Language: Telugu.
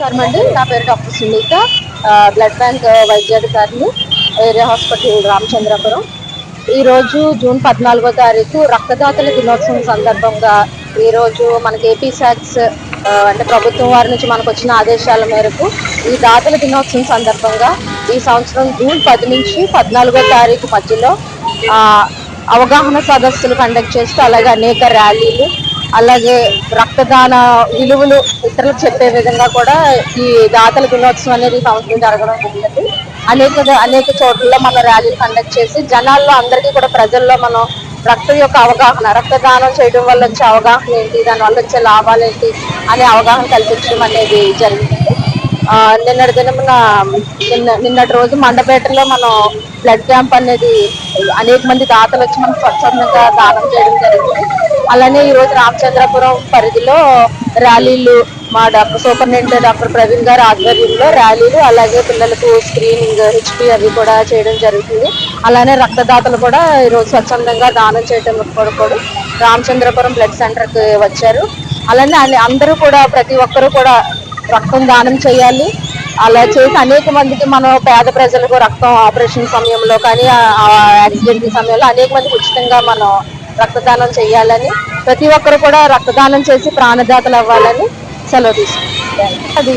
నమస్కారం అండి. నా పేరు డాక్టర్ సునీత. బ్లడ్ బ్యాంక్ వైద్యాధికారిని ఏరియా హాస్పిటల్ రామచంద్రపురం. ఈరోజు జూన్ పద్నాలుగో తారీఖు రక్తదాతల దినోత్సవం సందర్భంగా ఈరోజు మనకి ఏపీ శాక్స్ అంటే ప్రభుత్వం వారి నుంచి మనకు వచ్చిన ఆదేశాల మేరకు ఈ దాతల దినోత్సవం సందర్భంగా ఈ సంవత్సరం జూన్ పది నుంచి పద్నాలుగో తారీఖు మధ్యలో అవగాహన సదస్సులు కండక్ట్ చేస్తూ అలాగే అనేక ర్యాలీలు అలాగే రక్తదాన విలువలు ఇతరులకు చెప్పే విధంగా కూడా ఈ దాతల దినోత్సవం అనేది సంవత్సరం జరగడం జరిగింది. అనేక అనేక చోట్ల మనం ర్యాలీలు కండక్ట్ చేసి జనాల్లో అందరికీ కూడా ప్రజల్లో మనం రక్తం యొక్క అవగాహన రక్తదానం చేయడం వల్ల వచ్చే అవగాహన ఏంటి దాని వల్ల వచ్చే లాభాలు ఏంటి అనే అవగాహన కల్పించడం అనేది జరిగింది. నిన్నటి దినమున నిన్న నిన్నటి రోజు మండపేటలో మనం బ్లడ్ క్యాంప్ అనేది అనేక మంది దాతలు వచ్చి మనం స్వచ్ఛందంగా దానం చేయడం జరిగింది. అలానే ఈ రోజు రామచంద్రపురం పరిధిలో ర్యాలీలు మా డాక్టర్ సూపరింటెండెంట్ డాక్టర్ ప్రవీణ్ గారు ఆధ్వర్యంలో ర్యాలీలు అలాగే పిల్లలకు స్క్రీనింగ్ హెచ్పి అవి కూడా చేయడం జరుగుతుంది. అలానే రక్తదాతలు కూడా ఈ రోజు స్వచ్ఛందంగా దానం చేయడం కూడా రామచంద్రపురం బ్లడ్ సెంటర్కి వచ్చారు. అలానే అన్ని- అందరూ కూడా ప్రతి ఒక్కరూ కూడా రక్తం దానం చేయాలి. అలా చేసి అనేక మందికి మనం పేద ప్రజలకు రక్తం ఆపరేషన్ సమయంలో కానీ యాక్సిడెంట్ సమయంలో అనేక మందికి ఉచితంగా మనం రక్తదానం చేయాలని ప్రతి ఒక్కరు కూడా రక్తదానం చేసి ప్రాణదాతలు అవ్వాలని సెలవు తీసుకుంటారు అది